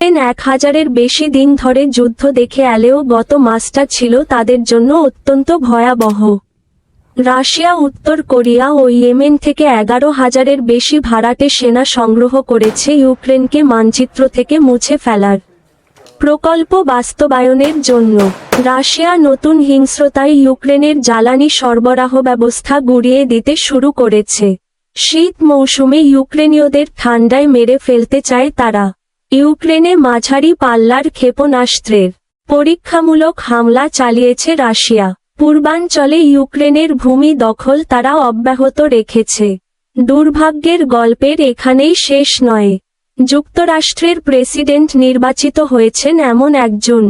Ukraine এক হাজারের বেশি দিন ধরে যুদ্ধ দেখে এলেও গত মাসটা ছিল তাদের জন্য অত্যন্ত ভয়াবহ। রাশিয়া, উত্তর কোরিয়া ও ইয়েমেন থেকে এগারো হাজারের বেশি ভাড়াটে সেনা সংগ্রহ করেছে ইউক্রেনকে মানচিত্র থেকে মুছে ফেলার প্রকল্প বাস্তবায়নের জন্য। রাশিয়া নতুন হিংস্রতায় ইউক্রেনের জ্বালানি সরবরাহ ব্যবস্থা গুড়িয়ে দিতে শুরু করেছে। শীত মৌসুমে ইউক্রেনীয়দের ঠান্ডায় মেরে ফেলতে চায় তারা। ইউক্রেনে মাঝারি পাল্লার ক্ষেপণাস্ত্রের পরীক্ষামূলক হামলা চালিয়েছে রাশিয়া। পূর্বাঞ্চলে ইউক্রেনের ভূমি দখল তারা অব্যাহত রেখেছে। দুর্ভাগ্যের গল্পের এখানেই শেষ নয়। যুক্তরাষ্ট্রের প্রেসিডেন্ট নির্বাচিত হয়েছেন এমন একজন,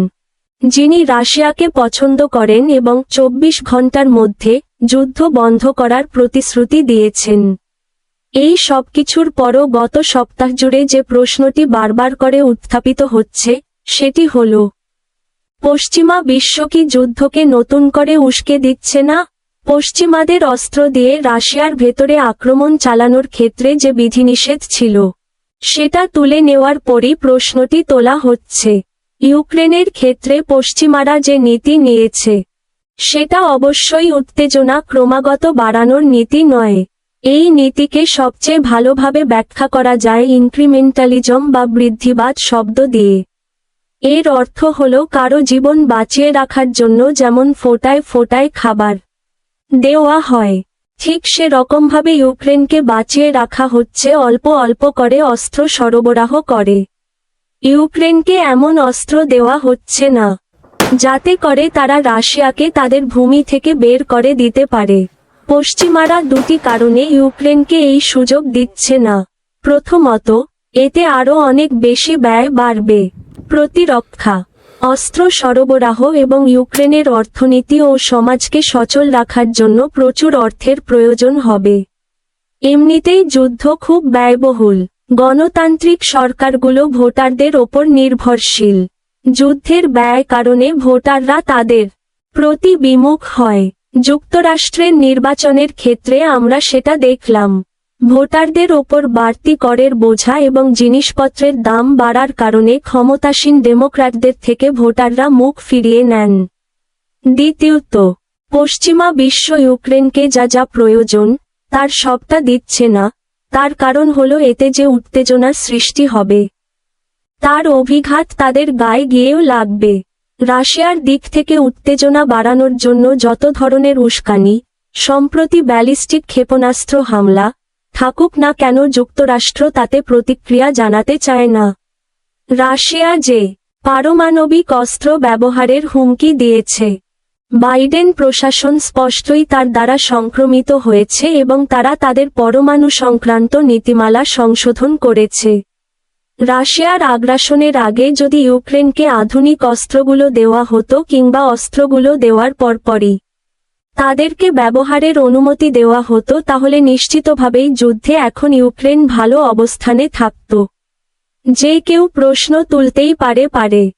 যিনি রাশিয়াকে পছন্দ করেন এবং চব্বিশ ঘণ্টার মধ্যে যুদ্ধ বন্ধ করার প্রতিশ্রুতি দিয়েছেন। এই সবকিছুর পরও গত সপ্তাহ জুড়ে যে প্রশ্নটি বারবার করে উত্থাপিত হচ্ছে, সেটি হল, পশ্চিমা বিশ্ব কি যুদ্ধকে নতুন করে উস্কে দিচ্ছে না? পশ্চিমাদের অস্ত্র দিয়ে রাশিয়ার ভেতরে আক্রমণ চালানোর ক্ষেত্রে যে বিধিনিষেধ ছিল, সেটা তুলে নেওয়ার পরই প্রশ্নটি তোলা হচ্ছে। ইউক্রেনের ক্ষেত্রে পশ্চিমারা যে নীতি নিয়েছে, সেটা অবশ্যই উত্তেজনা ক্রমাগত বাড়ানোর নীতি নয়। এই নীতিকে সবচেয়ে ভালোভাবে ব্যাখ্যা করা যায় ইনক্রিমেন্টালিজম বা বৃদ্ধিবাদ শব্দ দিয়ে। এর অর্থ হল কারও জীবন বাঁচিয়ে রাখার জন্য যেমন ফোটায় ফোটায় খাবার দেওয়া হয়, ঠিক সে রকমভাবে ইউক্রেনকে বাঁচিয়ে রাখা হচ্ছে অল্প অল্প করে অস্ত্র সরবরাহ করে। ইউক্রেনকে এমন অস্ত্র দেওয়া হচ্ছে না, যাতে করে তারা রাশিয়াকে তাদের ভূমি থেকে বের করে দিতে পারে। পশ্চিমারা দুটি কারণে ইউক্রেনকে এই সুযোগ দিচ্ছে না। প্রথমত, এতে আরও অনেক বেশি ব্যয় বাড়বে। প্রতিরক্ষা, অস্ত্র সরবরাহ এবং ইউক্রেনের অর্থনীতি ও সমাজকে সচল রাখার জন্য প্রচুর অর্থের প্রয়োজন হবে। এমনিতেই যুদ্ধ খুব ব্যয়বহুল। গণতান্ত্রিক সরকারগুলো ভোটারদের ওপর নির্ভরশীল। যুদ্ধের ব্যয় কারণে ভোটাররা তাদের প্রতি বিমুখ হয়। যুক্তরাষ্ট্রের নির্বাচনের ক্ষেত্রে আমরা সেটা দেখলাম। ভোটারদের ওপর বাড়তি করের বোঝা এবং জিনিসপত্রের দাম বাড়ার কারণে ক্ষমতাসীন ডেমোক্র্যাটদের থেকে ভোটাররা মুখ ফিরিয়ে নেন। দ্বিতীয়ত, পশ্চিমা বিশ্ব ইউক্রেনকে যা যা প্রয়োজন, তার সবটা দিচ্ছে না। তার কারণ হলো এতে যে উত্তেজনার সৃষ্টি হবে। তার অভিঘাত তাদের গায়ে গিয়েও লাগবে। রাশিয়ার দিক থেকে উত্তেজনা বাড়ানোর জন্য যত ধরনের উস্কানি, সম্প্রতি ব্যালিস্টিক ক্ষেপণাস্ত্র হামলা, থাকুক না কেন যুক্তরাষ্ট্র তাতে প্রতিক্রিয়া জানাতে চায় না। রাশিয়া যে পারমাণবিক অস্ত্র ব্যবহারের হুমকি দিয়েছে, বাইডেন প্রশাসন স্পষ্টই তার দ্বারা সংক্রমিত হয়েছে এবং তারা তাদের পরমাণু সংক্রান্ত নীতিমালা সংশোধন করেছে। রাশিয়ার আগ্রাসনের আগে যদি ইউক্রেনকে আধুনিক অস্ত্রগুলো দেওয়া হতো কিংবা অস্ত্রগুলো দেওয়ার পরপরই তাদেরকে ব্যবহারের অনুমতি দেওয়া হতো, তাহলে নিশ্চিতভাবেই যুদ্ধে এখন ইউক্রেন ভালো অবস্থানে থাকত। যে কেউ প্রশ্ন তুলতেই পারে পারে।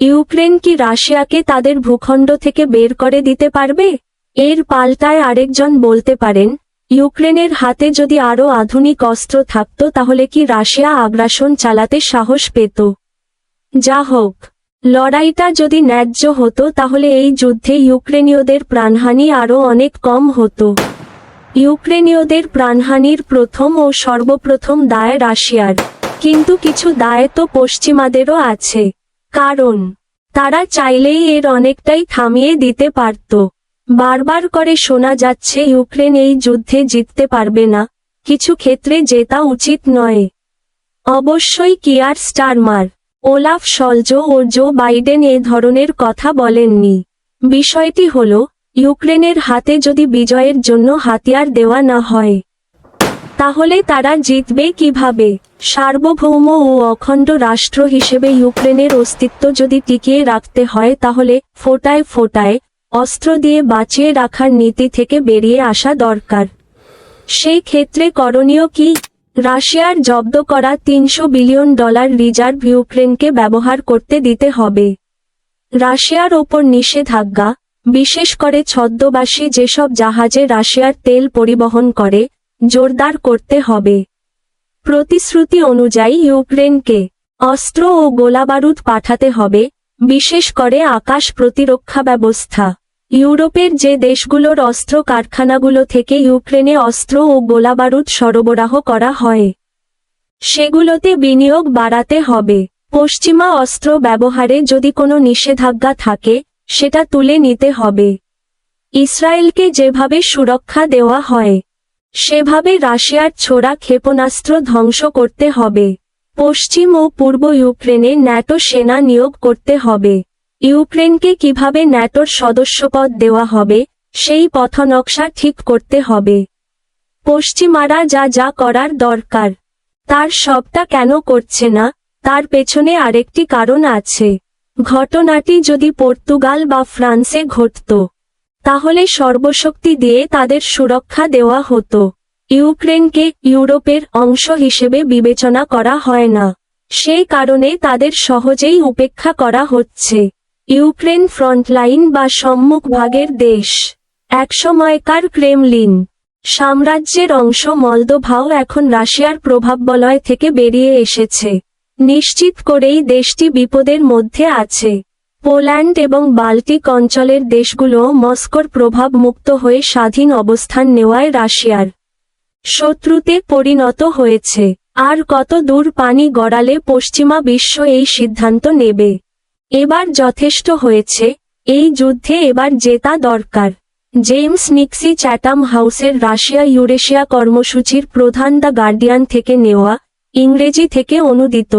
ইউক্রেন কি রাশিয়াকে তাদের ভূখণ্ড থেকে বের করে দিতে পারবে? এর পাল্টায় আরেকজন বলতে পারেন ইউক্রেনের হাতে যদি আরও আধুনিক অস্ত্র থাকত তাহলে কি রাশিয়া আগ্রাসন চালাতে সাহস পেত? যা হোক, লড়াইটা যদি ন্যায্য হতো তাহলে এই যুদ্ধে ইউক্রেনীয়দের প্রাণহানি আরও অনেক কম হতো। ইউক্রেনীয়দের প্রাণহানির প্রথম ও সর্বপ্রথম দায় রাশিয়ার। কিন্তু কিছু দায় তো পশ্চিমাদেরও আছে। কারণ, তারা চাইলেই এর অনেকটাই থামিয়ে দিতে পারত। বারবার করে শোনা যাচ্ছে, ইউক্রেন এই যুদ্ধে জিততে পারবে না। কিছু ক্ষেত্রে জেতা উচিত নয়। অবশ্যই কিয়ার স্টারমার। ওলাফ সলজ ও জো বাইডেন এ ধরনের কথা বলেননি। বিষয়টি হল, ইউক্রেনের হাতে যদি বিজয়ের জন্য হাতিয়ার দেওয়া না হয়, তাহলে তারা জিতবে কীভাবে? সার্বভৌম ও অখণ্ড রাষ্ট্র হিসেবে ইউক্রেনের অস্তিত্ব যদি টিকিয়ে রাখতে হয়, তাহলে ফোটায় ফোটায় অস্ত্র দিয়ে বাঁচিয়ে রাখার নীতি থেকে বেরিয়ে আসা দরকার। সেই ক্ষেত্রে করণীয় কি? রাশিয়ার জব্দ করা তিনশো বিলিয়ন ডলার রিজার্ভ ইউক্রেনকে ব্যবহার করতে দিতে হবে। রাশিয়ার ওপর নিষেধাজ্ঞা, বিশেষ করে ছদ্মবাসী যেসব জাহাজে রাশিয়ার তেল পরিবহন করে, জোরদার করতে হবে। প্রতিশ্রুতি অনুযায়ী ইউক্রেনকে অস্ত্র ও গোলাবারুদ পাঠাতে হবে, বিশেষ করে আকাশ প্রতিরক্ষা ব্যবস্থা। ইউরোপের যে দেশগুলোর অস্ত্র কারখানাগুলো থেকে ইউক্রেনে অস্ত্র ও গোলাবারুদ সরবরাহ করা হয়, সেগুলোতে বিনিয়োগ বাড়াতে হবে। পশ্চিমা অস্ত্র ব্যবহারে যদি কোনো নিষেধাজ্ঞা থাকে, সেটা তুলে নিতে হবে। ইসরায়েলকে যেভাবে সুরক্ষা দেওয়া হয়, সেভাবে রাশিয়ার ছোড়া ক্ষেপণাস্ত্র ধ্বংস করতে হবে। পশ্চিম ও পূর্ব ইউক্রেনে ন্যাটো সেনা নিয়োগ করতে হবে। ইউক্রেনকে কীভাবে ন্যাটোর সদস্যপদ দেওয়া হবে, সেই পথনকশা ঠিক করতে হবে। পশ্চিমারা যা যা করার দরকার। তার সবটা কেন করছে না, তার পেছনে আরেকটি কারণ আছে। ঘটনাটি যদি পর্তুগাল বা ফ্রান্সে ঘটত, তাহলে সর্বশক্তি দিয়ে তাদের সুরক্ষা দেওয়া হতো। ইউক্রেনকে ইউরোপের অংশ হিসেবে বিবেচনা করা হয় না। সেই কারণে তাদের সহজেই উপেক্ষা করা হচ্ছে। ইউক্রেন ফ্রন্টলাইন বা সম্মুখভাগের দেশ। একসময়কার ক্রেমলিন সাম্রাজ্যের অংশ মলদোভাও এখন রাশিয়ার প্রভাববলয় থেকে বেরিয়ে এসেছে। নিশ্চিত করেই দেশটি বিপদের মধ্যে আছে। পোল্যান্ড এবং বাল্টিক অঞ্চলের দেশগুলো মস্কোর প্রভাব মুক্ত হয়ে স্বাধীন অবস্থান নেওয়ায় রাশিয়ার শত্রুতে পরিণত হয়েছে। আর কত দূর পানি গড়ালে পশ্চিমা বিশ্ব এই সিদ্ধান্ত নেবে? এবার যথেষ্ট হয়েছে, এই যুদ্ধে এবার জেতা দরকার। জেমস নিক্সি চ্যাটাম হাউসের রাশিয়া ইউরেশিয়া কর্মসূচির প্রধান দ্য গার্ডিয়ান থেকে নেওয়া, ইংরেজি থেকে অনুদিত।